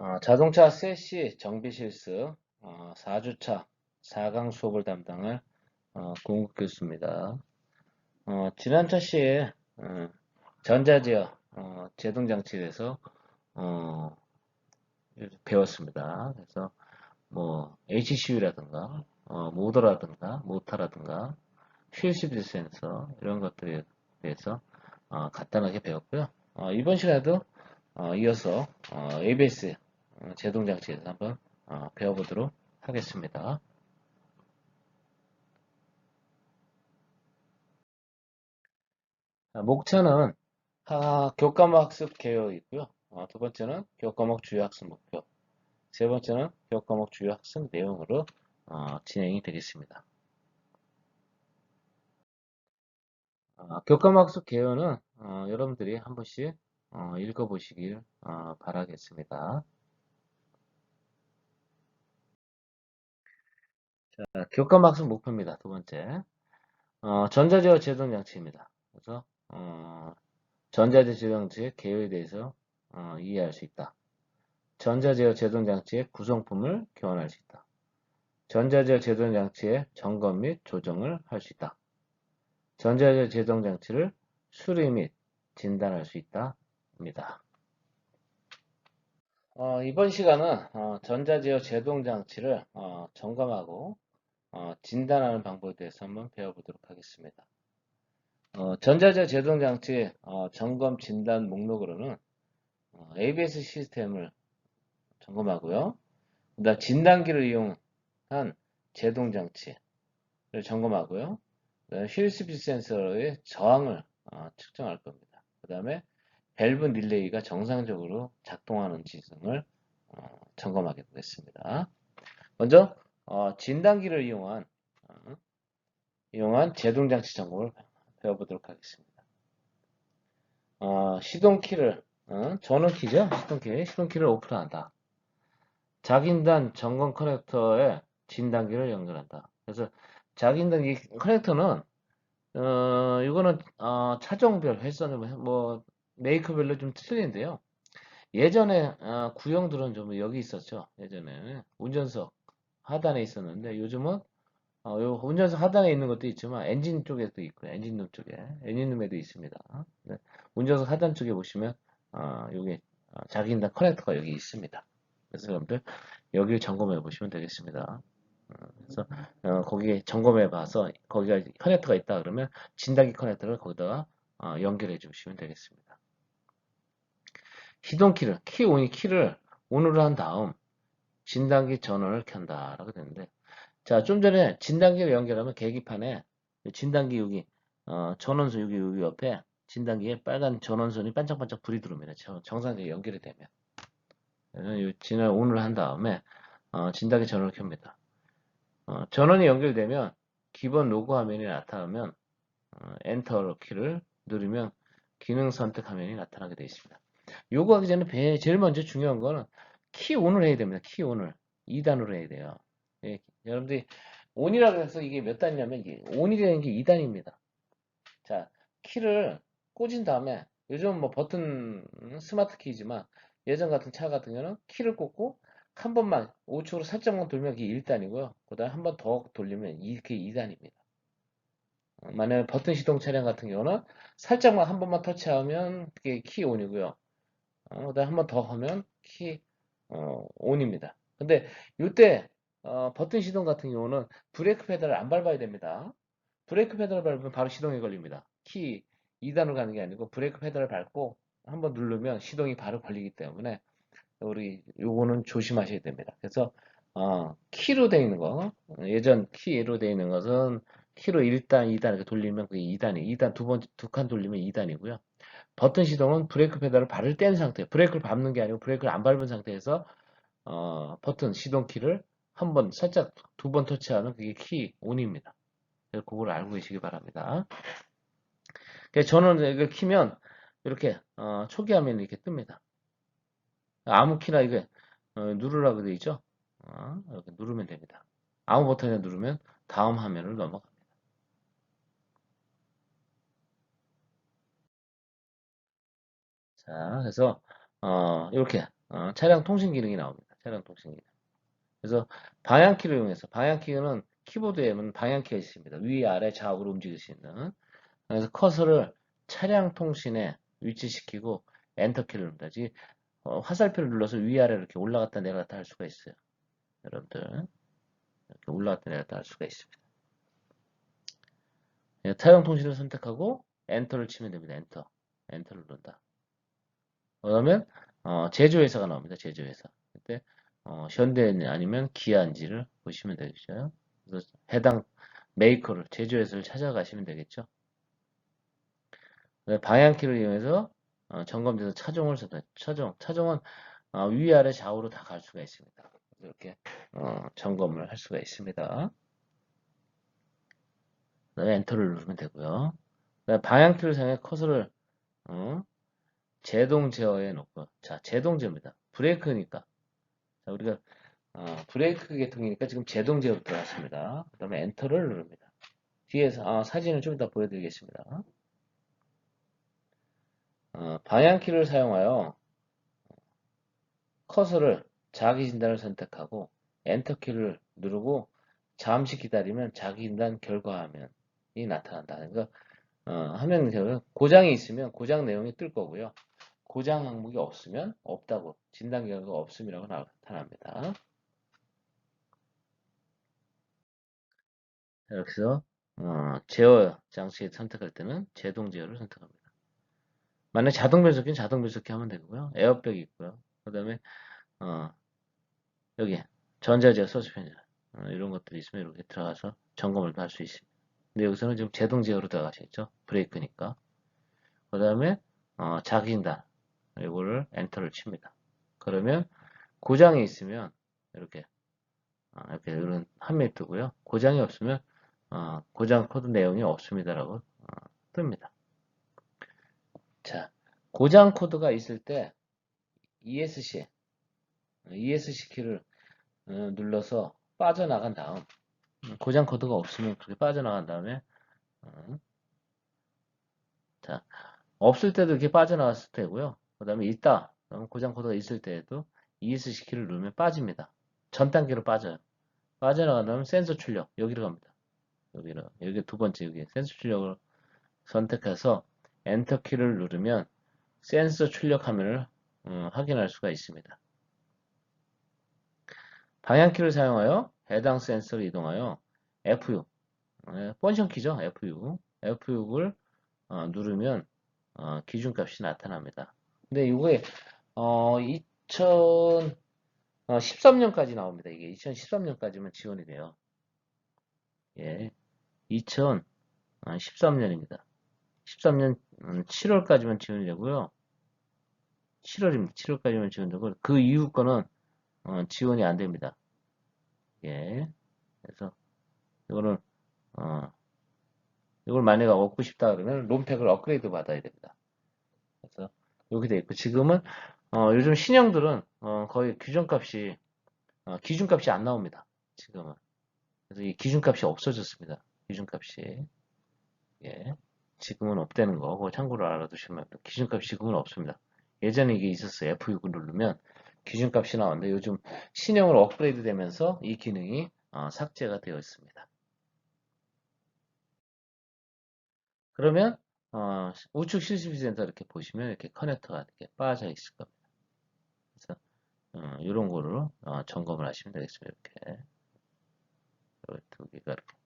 어, 자동차 세시 정비 실습 어, 4주차 4강 수업을 담당할 어, 공국 교수입니다. 어, 지난 차시에 어, 전자제어 어, 제동장치에 대해서 어, 배웠습니다. 그래서 뭐 HCU라든가 어, 모더라든가 모타라든가 휠시드 센서 이런 것들에 대해서 어, 간단하게 배웠고요. 어, 이번 시간에도 어, 이어서 어, ABS 어, 제동장치에서 한번 어, 배워보도록 하겠습니다. 자, 목차는 하, 교과목 학습 개요이고요. 어, 두 번째는 교과목 주요 학습 목표, 세 번째는 교과목 주요 학습 내용으로 어, 진행이 되겠습니다. 어, 교과목 학습 개요는 어, 여러분들이 한 번씩 어, 읽어보시길 어, 바라겠습니다. 자, 교과목 학습 목표입니다. 두 번째, 어, 전자제어 제동 장치입니다. 그래서 어, 전자제어 제동 장치의 개요에 대해서 어, 이해할 수 있다. 전자제어 제동 장치의 구성품을 교환할 수 있다. 전자제어 제동 장치의 점검 및 조정을 할 수 있다. 전자제어 제동 장치를 수리 및 진단할 수 있다. 입니다. 어, 이번 시간은 어, 전자제어 제동 장치를 어, 점검하고 어, 진단하는 방법에 대해서 한번 배워보도록 하겠습니다. 어, 전자제어 제동장치 어, 점검 진단 목록으로는 어, ABS 시스템을 점검하고요. 그다음 진단기를 이용한 제동장치를 점검하고요. 휠스피드 센서의 저항을 어, 측정할 겁니다. 그 다음에 밸브 릴레이가 정상적으로 작동하는지 등을 어, 점검하게 되겠습니다. 먼저 어, 진단기를 이용한 어, 이용한 제동장치 점검을 배워보도록 하겠습니다. 어, 시동키를 어, 전원키죠? 시동키 시동키를 오픈한다. 자긴단 점검 커넥터에 진단기를 연결한다. 그래서 자긴단 이 커넥터는 어, 이거는 어, 차종별 횟선 뭐 메이커별로 좀 틀린데요. 예전에 어, 구형들은 좀 여기 있었죠. 예전에 운전석 하단에 있었는데 요즘은 어, 요 운전석 하단에 있는 것도 있지만 엔진 쪽에도 있고요. 엔진룸 쪽에 엔진룸에도 있습니다. 네. 운전석 하단 쪽에 보시면 어, 여기 어, 자기인단 커넥터가 여기 있습니다. 그래서 여러분들 여기를 점검해 보시면 되겠습니다. 어, 그래서 어, 거기에 점검해 봐서 거기가 커넥터가 있다 그러면 진단기 커넥터를 거기다가 어, 연결해 주시면 되겠습니다. 시동키를 키 온이 키를 온으로 한 다음 진단기 전원을 켠다 라고 되는데 자 좀 전에 진단기를 연결하면 계기판에 진단기 여기 어, 전원선 여기 여기 옆에 진단기에 빨간 전원선이 반짝반짝 불이 들어옵니다. 정상적으로 연결이 되면 진을 온을 한 다음에 어, 진단기 전원을 켭니다. 어, 전원이 연결되면 기본 로고 화면이 나타나면 어, 엔터 키를 누르면 기능 선택 화면이 나타나게 되어 있습니다. 요거 하기 전에 제일 먼저 중요한 거는 키 온을 해야 됩니다. 키 온을 2단으로 해야 돼요. 예, 여러분들이 온이라고 해서 이게 몇 단이냐면 이게 온이라는 게 2단입니다. 자, 키를 꽂은 다음에 요즘 뭐 버튼 스마트 키지만 예전 같은 차 같은 경우는 키를 꽂고 한 번만 우측으로 살짝만 돌면 그게 1단이고요. 그 다음에 한번 더 돌리면 이게 2단입니다. 어, 만약에 버튼 시동 차량 같은 경우는 살짝만 한 번만 터치하면 그게 키 온이고요. 어, 그 다음에 한번 더 하면 키 어, 온입니다. 근데 이때 어, 버튼 시동 같은 경우는 브레이크 페달을 안 밟아야 됩니다. 브레이크 페달을 밟으면 바로 시동이 걸립니다. 키 2단으로 가는 게 아니고 브레이크 페달을 밟고 한번 누르면 시동이 바로 걸리기 때문에 우리 요거는 조심하셔야 됩니다. 그래서 어, 키로 되어 있는 거 예전 키로 되어 있는 것은 키로 1단, 2단 이렇게 돌리면 그게 2단이 2단 두 번 두 칸 돌리면 2단이고요. 버튼 시동은 브레이크 페달을 발을 뗀 상태, 브레이크를 밟는 게 아니고 브레이크를 안 밟은 상태에서 어, 버튼 시동 키를 한 번 살짝 두 번 터치하는 그게 키 온입니다. 그걸 알고 계시기 바랍니다. 저는 이걸 키면 이렇게 어, 초기 화면이 이렇게 뜹니다. 아무 키나 이게 어, 누르라고 되어 있죠? 어, 이렇게 누르면 됩니다. 아무 버튼에 누르면 다음 화면을 넘어갑니다. 자, 그래서 어, 이렇게 어, 차량 통신 기능이 나옵니다. 차량 통신 기능. 그래서 방향키를 이용해서 방향키는 키보드에는 방향키가 있습니다. 위, 아래, 좌우로 움직일 수 있는. 그래서 커서를 차량 통신에 위치시키고 엔터키를 누릅니다. 즉, 어, 화살표를 눌러서 위아래로 이렇게 올라갔다 내려갔다 할 수가 있어요. 여러분들. 이렇게 올라갔다 내려갔다 할 수가 있습니다. 예, 차량 통신을 선택하고 엔터를 치면 됩니다. 엔터. 엔터를 누른다. 그러면 어, 제조회사가 나옵니다. 제조회사. 그때 어, 현대 아니면 기아인지를 보시면 되겠죠. 그래서 해당 메이커를 제조회사를 찾아가시면 되겠죠. 네, 방향키를 이용해서 어, 점검돼서 차종을 선택. 차종. 차종은 어, 위아래 좌우로 다 갈 수가 있습니다. 이렇게 어, 점검을 할 수가 있습니다. 엔터를 누르면 되고요. 방향키를 사용해 커서를 어, 제동 제어에 놓고 자 제동 제어입니다. 브레이크니까 자, 우리가 어, 브레이크 계통이니까 지금 제동 제어로 들어갔습니다. 그 다음에 엔터를 누릅니다. 뒤에서 아, 사진을 좀 이따 보여드리겠습니다. 어, 방향키를 사용하여 커서를 자기 진단을 선택하고 엔터키를 누르고 잠시 기다리면 자기 진단 결과 화면이 나타난다. 그러니까 어, 화면 고장이 있으면 고장 내용이 뜰 거고요. 고장 항목이 없으면 없다고 진단 결과가 없음이라고 나타납니다. 여기서 어, 제어 장치 선택할 때는 제동 제어를 선택합니다. 만약 자동 변속기는 자동 변속기 하면 되고요. 에어백이 있고요. 그 다음에 어, 여기 전자제어 서스펜션 어, 이런 것들이 있으면 이렇게 들어가서 점검을 할 수 있습니다. 근데 여기서는 지금 제동 제어로 들어가시겠죠. 브레이크니까. 그 다음에 어, 자기진단 이거를 엔터를 칩니다. 그러면 고장이 있으면 이렇게 어, 이렇게 이런 한메 뜨고요. 고장이 없으면 어, 고장 코드 내용이 없습니다라고 어, 뜹니다. 자, 고장 코드가 있을 때 ESC ESC 키를 어, 눌러서 빠져나간 다음 고장 코드가 없으면 그렇게 빠져나간 다음에 어, 자 없을 때도 이렇게 빠져나갔을 때고요. 그 다음에 있다. 고장 코드가 있을 때에도 ESC 키를 누르면 빠집니다. 전 단계로 빠져요. 빠져나가면 센서 출력 여기로 갑니다. 여기로 여기 두 번째 여기 센서 출력을 선택해서 엔터 키를 누르면 센서 출력 화면을 음, 확인할 수가 있습니다. 방향키를 사용하여 해당 센서를 이동하여 F6 네, 펀션 키죠 F6 F6을 어, 누르면 어, 기준값이 나타납니다. 근데 이게 어, 2013년까지 나옵니다. 이게 2013년까지만 지원이 돼요. 예, 2013년입니다. 13년 7월까지만 음, 지원이 되고요. 7월입니다. 7월까지만 지원되고 그 이후 거는 어, 지원이 안 됩니다. 예, 그래서 이거는 어, 이걸 만약에 얻고 싶다 그러면 롬팩을 업그레이드 받아야 됩니다. 여기 돼 있고 지금은 어, 요즘 신형들은 어, 거의 규정값이 어, 기준값이 안 나옵니다. 지금은 그래서 이 기준값이 없어졌습니다. 기준값이 예, 지금은 없다는 거 참고로 알아두시면 기준값이 지금은 없습니다. 예전에 이게 있었어요. F6을 누르면 기준값이 나오는데 요즘 신형으로 업그레이드 되면서 이 기능이 어, 삭제가 되어 있습니다. 그러면 어, 우측 실습센터 이렇게 보시면 이렇게 커넥터가 이렇게 빠져 있을 겁니다. 그래서 어, 이런 거를 어, 점검을 하시면 되겠습니다. 이렇게 두 개가 이렇게.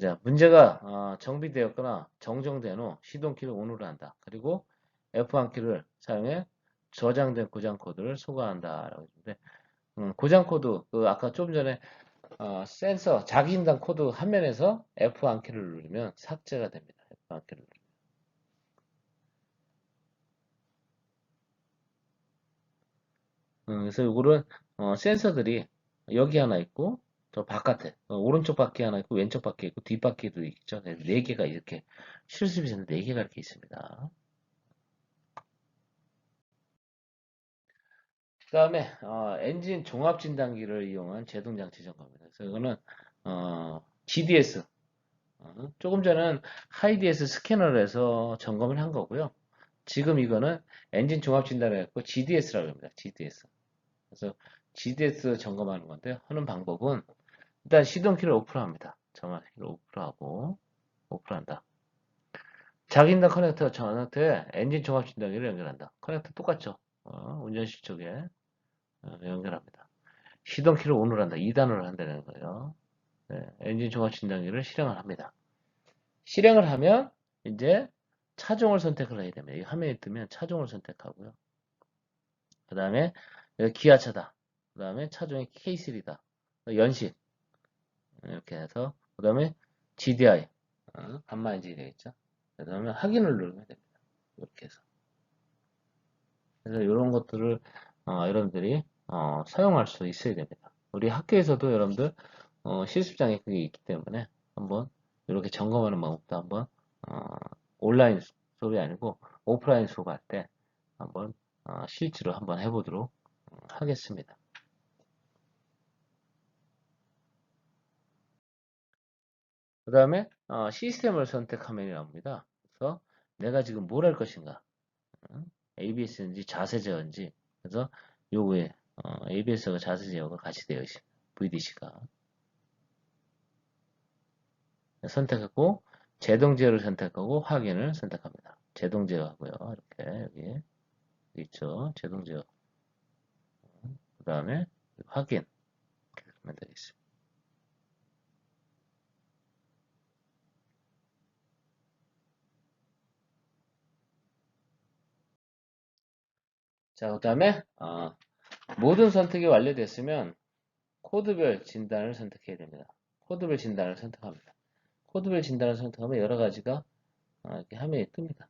자, 문제가 어, 정비되었거나 정정된 후 시동키를 온으로 한다. 그리고 F1 키를 사용해 저장된 고장 코드를 소거한다 라고 했는데 음, 고장 코드 그 아까 좀 전에 어, 센서 자기 진단 코드 화면에서 F1 키를 누르면 삭제가 됩니다. F1키를 누르면. 음, 그래서 이거는 어, 센서들이 여기 하나 있고 저 바깥에 어, 오른쪽 바퀴 하나 있고 왼쪽 바퀴 있고 뒷바퀴도 있죠. 네, 네 개가 이렇게 실습이 있는데 네 개가 이렇게 있습니다. 그 다음에 어, 엔진 종합 진단기를 이용한 제동 장치 점검입니다. 그래서 이거는 어, GDS 어, 조금 전에는 하이디에스 스캐너를 해서 점검을 한 거고요. 지금 이거는 엔진 종합 진단을 했고 GDS라고 합니다. GDS. 그래서 GDS 점검하는 건데 하는 방법은 일단 시동키를 오프합니다. 정확히를 오프하고 오프한다. 자기인당 커넥터 전원한테 엔진 종합 진단기를 연결한다. 커넥터 똑같죠? 어, 운전실 쪽에 어, 연결합니다. 시동키를 온으로 한다. 2단으로 한다는 거예요. 네, 엔진 종합 진단기를 실행을 합니다. 실행을 하면 이제 차종을 선택을 해야 됩니다. 이 화면에 뜨면 차종을 선택하고요. 그 다음에 기아차다. 그 다음에 차종이 K3다. 연식. 이렇게 해서 그 다음에 GDI. 어, 간만 인식이 되겠죠. 그 다음에 확인을 누르면 됩니다. 이렇게 해서. 그래서 이런 것들을 어, 여러분들이 어, 사용할 수 있어야 됩니다. 우리 학교에서도 여러분들 어, 실습장에 그게 있기 때문에 한번 이렇게 점검하는 방법도 한번 어, 온라인 수업이 아니고 오프라인 수업할 때 한번 어, 실제로 한번 해보도록 음, 하겠습니다. 그 다음에 어, 시스템을 선택하면 나옵니다. 그래서 내가 지금 뭘 할 것인가 ABS인지 자세 제어인지 그래서 요거에 어, ABS와 자세 제어가 같이 되어 있습니다. VDC가 선택하고 제동 제어를 선택하고 확인을 선택합니다. 제동 제어하고요. 이렇게 여기 있죠. 제동 제어. 그 다음에 확인 이렇게 하면 되겠습니다. 자, 그 다음에 어, 모든 선택이 완료됐으면 코드별 진단을 선택해야 됩니다. 코드별 진단을 선택합니다. 코드별 진단을 선택하면 여러 가지가 어, 이렇게 화면에 뜹니다.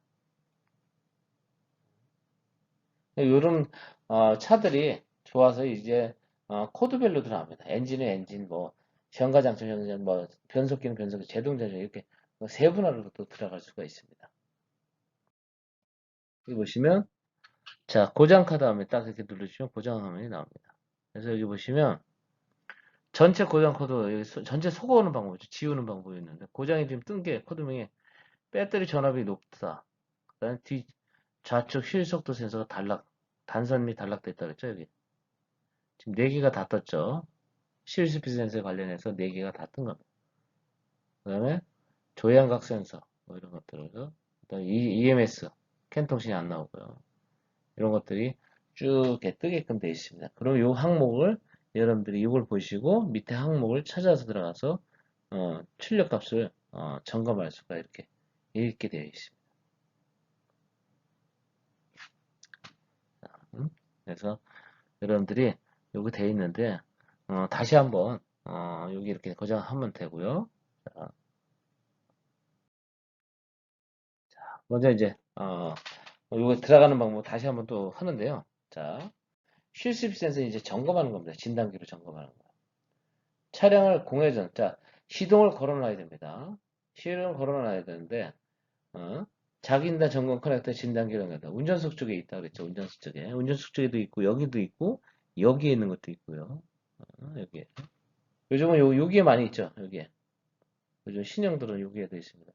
요런 어, 차들이 좋아서 이제 어, 코드별로 들어갑니다. 엔진은 엔진, 뭐 현가장치, 현가장, 뭐 변속기는 변속기, 제동장치 이렇게 뭐 세분화로 또 들어갈 수가 있습니다. 여기 보시면 자 고장 카드 화면 딱 이렇게 누르시면 고장 화면이 나옵니다. 그래서 여기 보시면 전체 고장 코드 전체 속어오는 방법이죠. 지우는 방법이 있는데 고장이 지금 뜬 게 코드명에 배터리 전압이 높다. 그 다음에 뒤 좌측 휠 속도 센서가 단락 단선 및 단락됐다 그랬죠 여기? 지금 4개가 다 떴죠? 실 스피드 센서에 관련해서 4개가 다 뜬 겁니다. 그 다음에 조향각 센서 뭐 이런 것들을 그 다음에 EMS 캔 통신이 안 나오고요. 이런 것들이 쭉 뜨게끔 되어 있습니다. 그럼 이 항목을 여러분들이 이걸 보시고 밑에 항목을 찾아서 들어가서 어, 출력 값을 어, 점검할 수가 이렇게 있게 되어 있습니다 그래서 여러분들이 여기 되어 있는데 어, 다시 한번 어, 여기 이렇게 고정하면 되고요. 자, 자 먼저 이제 어, 이거 들어가는 방법 다시 한번 또 하는데요. 자, 실습 센서 이제 점검하는 겁니다. 진단기로 점검하는 거예요. 차량을 공회전, 자 시동을 걸어놔야 됩니다. 시동을 걸어놔야 되는데 어, 자기인다 점검 커넥터 진단기라는 거다. 운전석 쪽에 있다 그랬죠. 운전석 쪽에. 운전석 쪽에도 있고 여기도 있고 여기에 있는 것도 있고요. 어, 여기에. 요즘은 요, 여기에 많이 있죠. 여기에. 요즘 신형들은 여기에 도 있습니다.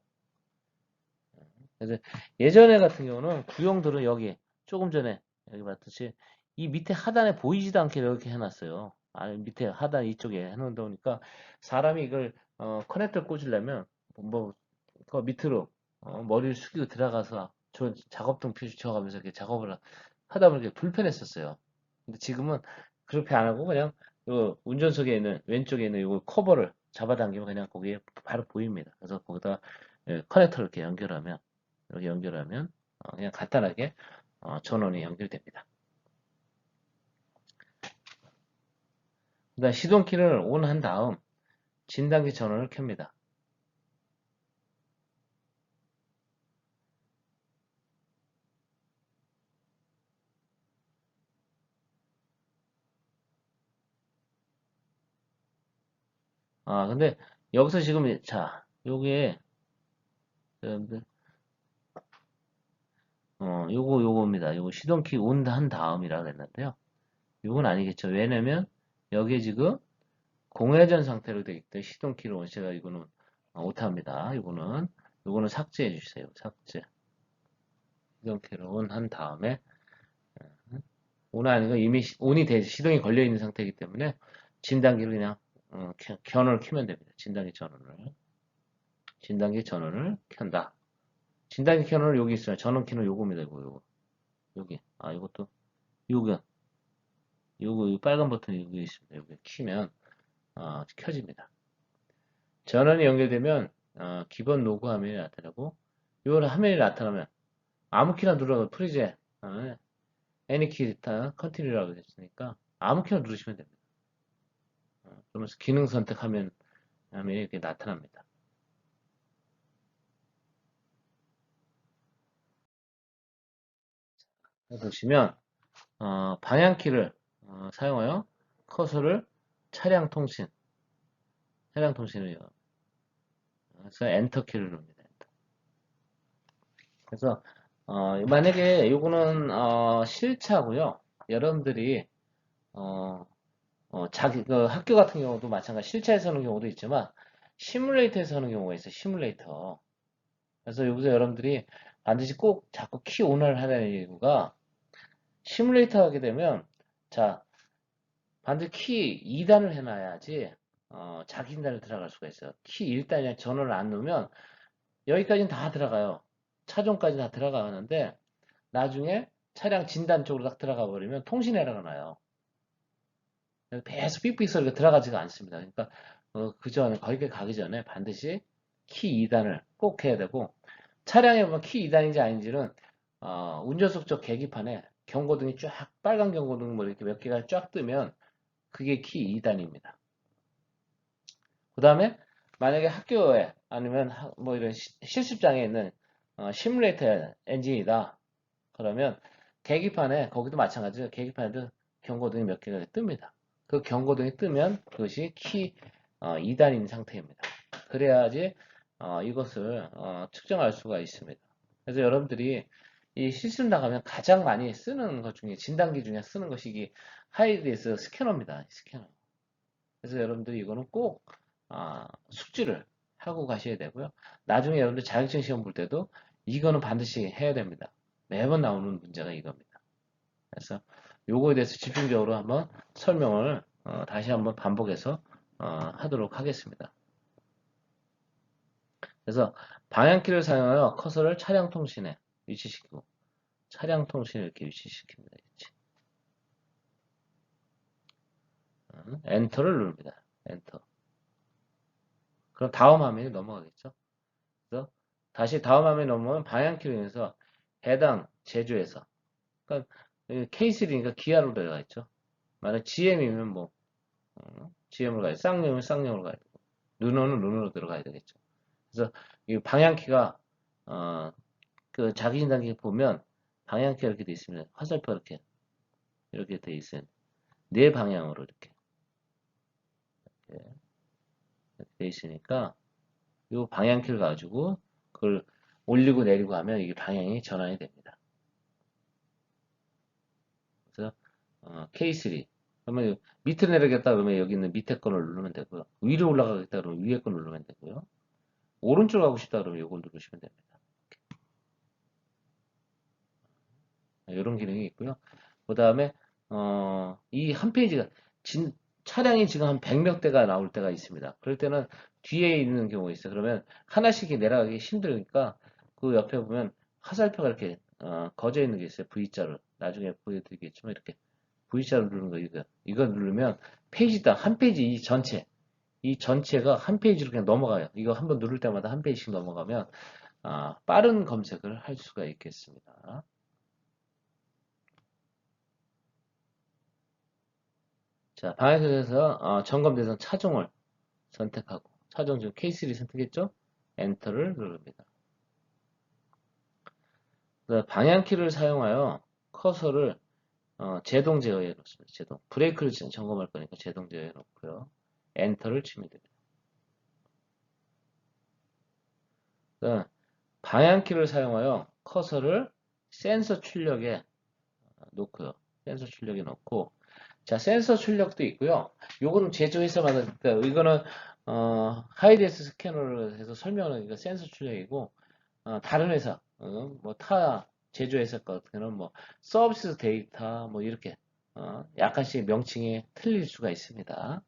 그래서 예전에 같은 경우는 구형들은 여기 조금 전에 여기 봤듯이 이 밑에 하단에 보이지도 않게 이렇게 해놨어요. 아 밑에 하단 이쪽에 해놓다 보니까 사람이 이걸 어, 커넥터 꽂으려면 뭐 그 밑으로 어, 머리를 숙이고 들어가서 저 작업등 펼쳐가면서 이렇게 작업을 하다 보니까 불편했었어요. 근데 지금은 그렇게 안 하고 그냥 요 운전석에 있는 왼쪽에 있는 요 커버를 잡아당기면 그냥 거기에 바로 보입니다. 그래서 거기다 예, 커넥터를 이렇게 연결하면 이렇게 연결하면 어, 그냥 간단하게 어, 전원이 연결됩니다. 그다음 시동키를 온한 다음 진단기 전원을 켭니다. 아, 근데 여기서 지금 자, 요게 여러분들 어, 요거 요겁니다. 요거 시동키 온 한 다음이라 그랬는데요. 요건 아니겠죠. 왜냐면 여기에 지금 공회전 상태로 되어 있기 때문에 시동키를 온시가 이거는 오타입니다. 이거는 요거는 삭제해 주세요. 삭제. 이렇게 온한 다음에 온 아니고 이미 시- 온이 돼 시동이 걸려 있는 상태이기 때문에 진단기를 그냥 어, 켜- 견원을 켜면 됩니다. 진단기 전원을 진단기 전원을 켠다. 진단기 켜는 여기 있어요. 전원 키는 요겁니다. 이거 요거 여기 아 이것도 요거 요거 이 빨간 버튼이 여기 있습니다. 여기 키면 어, 켜집니다. 전원이 연결되면 어, 기본 로그 화면이 나타나고 요 화면이 나타나면 아무 키나 눌러도 프리제 어, 애니 키다 컨티뉴라고 했으니까 아무 키나 누르시면 됩니다. 어, 그러면서 기능 선택하면 화면이 이렇게 나타납니다. 보시면 어, 방향키를 어, 사용하여 커서를 차량 통신 차량 통신을 그래서 엔터 키를 누릅니다. 그래서 어, 만약에 요거는 어, 실차고요. 여러분들이 어, 어, 자기 그 학교 같은 경우도 마찬가지 실차에서 하는 경우도 있지만 시뮬레이터에서 하는 경우가 있어요. 시뮬레이터. 그래서 여기서 여러분들이 반드시 꼭 자꾸 키 온을 하는 이유가 시뮬레이터 하게 되면 자 반드시 키 2단을 해놔야지 어, 자기 진단을 들어갈 수가 있어요. 키 1단이나 전원을 안 넣으면 여기까지는 다 들어가요. 차종까지 다 들어가는데 나중에 차량 진단 쪽으로 딱 들어가 버리면 통신 에러가 나요. 계속 삑삑 소리가 들어가지가 않습니다. 그러니까 어, 그 전에 거기까지 가기 전에 반드시 키 2단을 꼭 해야 되고 차량에 보면 키 2단인지 아닌지는 어, 운전석 쪽 계기판에 경고등이 쫙 빨간 경고등 뭐 이렇게 몇 개가 쫙 뜨면 그게 키 2단입니다. 그 다음에 만약에 학교에 아니면 하- 뭐 이런 시- 실습장에 있는 어, 시뮬레이터 엔진이다. 그러면 계기판에 거기도 마찬가지로 계기판에도 경고등이 몇 개가 뜹니다. 그 경고등이 뜨면 그것이 키 2단인 상태입니다. 그래야지 어, 이것을 어, 측정할 수가 있습니다. 그래서 여러분들이 이 실습 나가면 가장 많이 쓰는 것 중에 진단기 중에 쓰는 것이 이 하이드에서 스캐너입니다. 스캐너. 그래서 여러분들이 이거는 꼭 아, 숙지를 하고 가셔야 되고요. 나중에 여러분들 자격증 시험 볼 때도 이거는 반드시 해야 됩니다. 매번 나오는 문제가 이겁니다. 그래서 요거에 대해서 집중적으로 한번 설명을 어, 다시 한번 반복해서 어, 하도록 하겠습니다. 그래서 방향키를 사용하여 커서를 차량 통신에 위치시키고 차량 통신을 이렇게 위치시킵니다. 이렇게. 어, 엔터를 누릅니다. 엔터. 그럼 다음 화면이 넘어가겠죠. 그래서 다시 다음 화면에 넘어오면 방향키로 인해서 해당 제조에서 그러니까 K3니까 기아로 들어가 있죠. 만약 GM이면 뭐 어, GM으로 가야 쌍용이면 쌍용으로 가야 되고 르노는 르노로 들어가야 되겠죠. 그래서 이 방향키가 어, 그 자기 진단기 보면 방향키가 이렇게 돼 있습니다. 화살표 이렇게 이렇게 돼 있어요. 네 방향으로 이렇게 이렇게, 이렇게 돼 있으니까 이 방향키를 가지고 그걸 올리고 내리고 하면 이게 방향이 전환이 됩니다. 그래서 어, K3 그러면 밑으로 내려겠다 그러면 여기 있는 밑에 거를 누르면 되고요. 위로 올라가겠다 그러면 위에 거 누르면 되고요. 오른쪽 가고 싶다 그러면 이걸 누르시면 됩니다. 이런 기능이 있고요. 그 다음에 어, 이 한 페이지가 진, 차량이 지금 한 100몇 대가 나올 때가 있습니다. 그럴 때는 뒤에 있는 경우가 있어요. 그러면 하나씩 내려가기 힘드니까 그 옆에 보면 화살표가 이렇게 어, 거져 있는 게 있어요. V자로. 나중에 보여드리겠지만 이렇게 V자로 누르는 거 이거. 이거 누르면 페이지당 한 페이지 이 전체 이 전체가 한 페이지로 그냥 넘어가요. 이거 한번 누를 때마다 한 페이지씩 넘어가면 아, 빠른 검색을 할 수가 있겠습니다. 자, 방향에서 어, 점검 대상 차종을 선택하고 차종 지금 K3 선택했죠? 엔터를 누릅니다. 방향키를 사용하여 커서를 어, 제동 제어에 놓습니다. 제동. 브레이크를 점검할 거니까 제동 제어에 놓고요. 엔터를 치면 됩니다. 방향키를 사용하여 커서를 센서 출력에 놓고요. 센서 출력에 놓고 자 센서 출력도 있고요. 요거는 제조회사마다 그러니까 이거는 어, 하이데스 스캐너를 해서 설명하는 게 센서 출력이고 어, 다른 회사 어, 뭐 타 제조회사 같은 경우는 뭐 서비스 데이터 뭐 이렇게 어, 약간씩 명칭이 틀릴 수가 있습니다.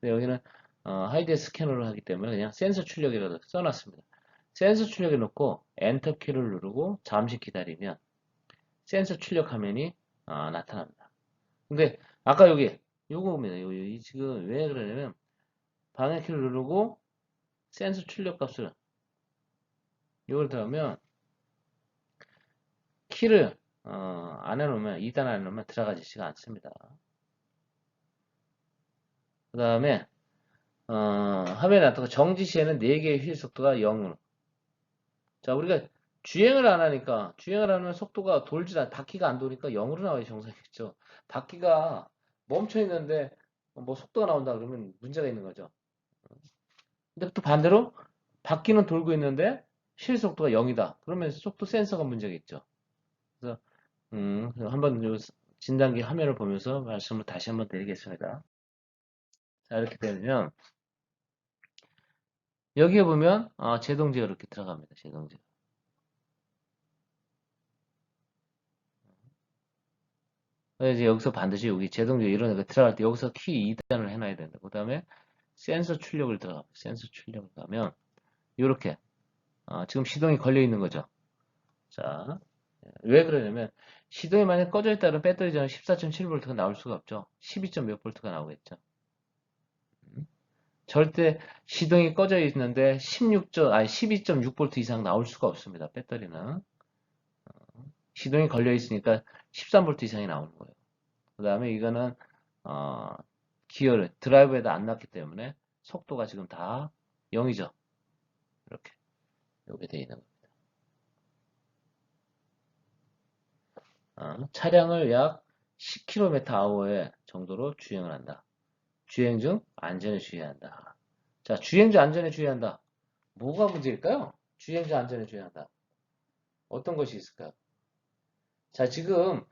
근데 여기는 어, 하이드 스캐너를 하기 때문에 그냥 센서 출력이라도 써놨습니다. 센서 출력해 놓고 엔터 키를 누르고 잠시 기다리면 센서 출력 화면이 어, 나타납니다. 근데 아까 여기 요거입니다. 요, 요, 지금 왜 그러냐면 방해 키를 누르고 센서 출력 값을 이걸 들어가면 키를 어, 안 해놓으면 2단 안 해놓으면 들어가지지가 않습니다. 그 다음에 어, 화면에 나타나 정지 시에는 4개의 휠 속도가 0으로 자 우리가 주행을 안 하니까 주행을 하면 속도가 돌지 않 바퀴가 안 도니까 0으로 나와야 정상이겠죠. 바퀴가 멈춰 있는데 뭐 속도가 나온다 그러면 문제가 있는 거죠. 근데 또 반대로 바퀴는 돌고 있는데 실 속도가 0이다. 그러면 속도 센서가 문제가 있죠. 그래서 음, 한번 요 진단기 화면을 보면서 말씀을 다시 한번 드리겠습니다. 자, 이렇게 되면 여기에 보면 어, 제동제가 이렇게 들어갑니다. 제동제. 이제 여기서 반드시 여기 제동제 이런 거 들어갈 때 여기서 키 2단을 해놔야 된다. 그 다음에 센서 출력을 들어가 센서 출력을 가면 이렇게 어, 지금 시동이 걸려 있는 거죠. 자, 왜 그러냐면 시동이 만약 꺼져 있다면 배터리 전원 14.7V가 나올 수가 없죠. 12. 몇 V가 나오겠죠. 음. 절대 시동이 꺼져 있는데 16. 아니 12.6V 이상 나올 수가 없습니다. 배터리는 어, 시동이 걸려 있으니까 13V 이상이 나오는 거예요. 그 다음에 이거는 어, 기어를 드라이브에다 안 놨기 때문에 속도가 지금 다 0이죠. 이렇게 이렇게 되어 있는 겁니다. 어, 차량을 약 10km/h의 정도로 주행을 한다. 주행 중 안전에 주의한다. 자, 주행 중 안전에 주의한다. 뭐가 문제일까요? 주행 중 안전에 주의한다. 어떤 것이 있을까요? 자, 지금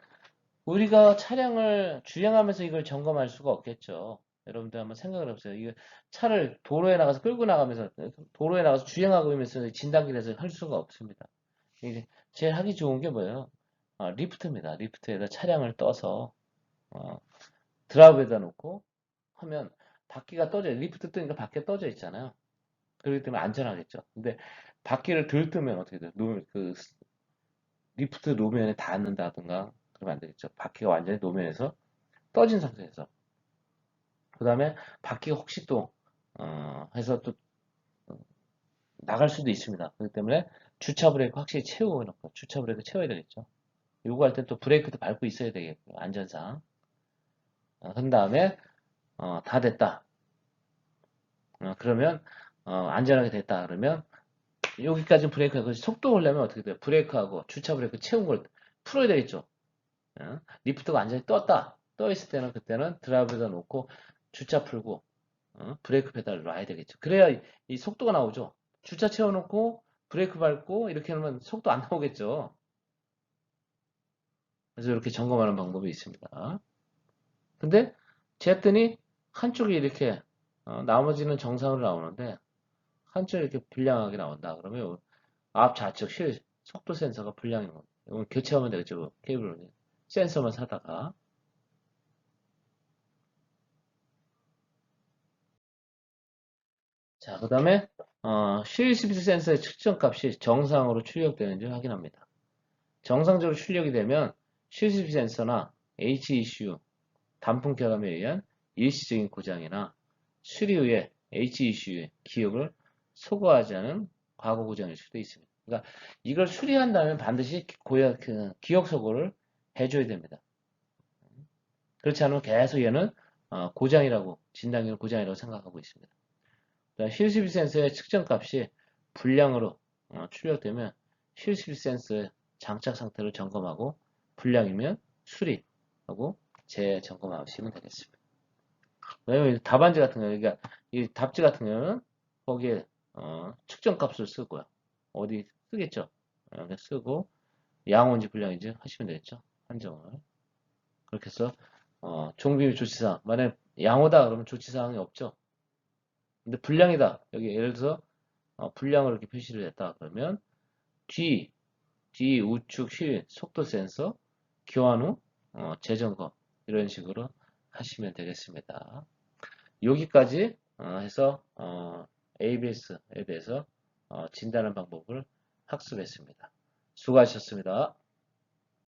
우리가 차량을 주행하면서 이걸 점검할 수가 없겠죠. 여러분들 한번 생각을 해보세요. 이거 차를 도로에 나가서 끌고 나가면서 도로에 나가서 주행하고 있으면서 진단기에서 할 수가 없습니다. 이게 제일 하기 좋은 게 뭐예요? 아, 리프트입니다. 리프트에다 차량을 떠서 어, 드라이브에다 놓고 하면 바퀴가 떠져 리프트 뜨니까 바퀴 떠져 있잖아요. 그렇기 때문에 안전하겠죠. 근데 바퀴를 들뜨면 어떻게 돼요? 노, 그 리프트 노면에 닿는다든가 그러면 안 되겠죠. 바퀴가 완전히 노면에서 떠진 상태에서 그 다음에 바퀴가 혹시 또 어, 해서 또 어, 나갈 수도 있습니다. 그렇기 때문에 주차 브레이크 확실히 채우고 놓고 주차 브레이크 채워야 되겠죠. 요거 할 때 또 브레이크도 밟고 있어야 되겠고요. 안전상. 어, 그 다음에 어, 다 됐다. 어, 그러면 어, 안전하게 됐다. 그러면 여기까지 브레이크가 속도 올려면 어떻게 돼요? 브레이크하고 주차 브레이크 채운 걸 풀어야 되겠죠. 어? 리프트가 완전히 떴다. 떠 있을 때는 그때는 드라이브에다 놓고 주차 풀고 어? 브레이크 페달을 놔야 되겠죠. 그래야 이, 이 속도가 나오죠. 주차 채워놓고 브레이크 밟고 이렇게 하면 속도 안 나오겠죠. 그래서 이렇게 점검하는 방법이 있습니다. 근데 제했더니 한쪽이 이렇게 어, 나머지는 정상으로 나오는데 한쪽이 이렇게 불량하게 나온다. 그러면 앞 좌측 실 속도 센서가 불량인 겁니다. 이건 교체하면 되겠죠. 케이블을 센서만 사다가 자, 그 다음에 어, 실 스피드 센서의 측정 값이 정상으로 출력되는지 확인합니다. 정상적으로 출력이 되면 실 스피드 센서나 HECU 단풍 결함에 의한 일시적인 고장이나 수리 후에 HECU의 기억을 소거하지 않은 과거 고장일 수도 있습니다. 그러니까 이걸 수리한다면 반드시 고야, 그 기억 소거를 해줘야 됩니다. 그렇지 않으면 계속 얘는 어, 고장이라고 진단기는 고장이라고 생각하고 있습니다. 힐스비 센서의 측정값이 불량으로 어, 출력되면 힐스비 센서의 장착 상태를 점검하고 불량이면 수리하고 재점검하시면 되겠습니다. 왜냐면 답안지 같은 경우, 그러니까 이 답지 같은 경우는 거기에 어, 측정값을 쓰고요. 어디 쓰겠죠? 이렇게 쓰고 양호인지 불량인지 하시면 되겠죠. 한정을 그렇게 해서 어, 종비율 조치사항 만약 양호다 그러면 조치사항이 없죠. 근데 불량이다. 여기 예를 들어서 어, 불량을 이렇게 표시를 했다. 그러면 뒤 뒤 우측 휠 속도 센서, 교환 후 어, 재점검 이런 식으로 하시면 되겠습니다. 여기까지 어, 해서 어, ABS에 대해서 어, 진단하는 방법을 학습했습니다. 수고하셨습니다.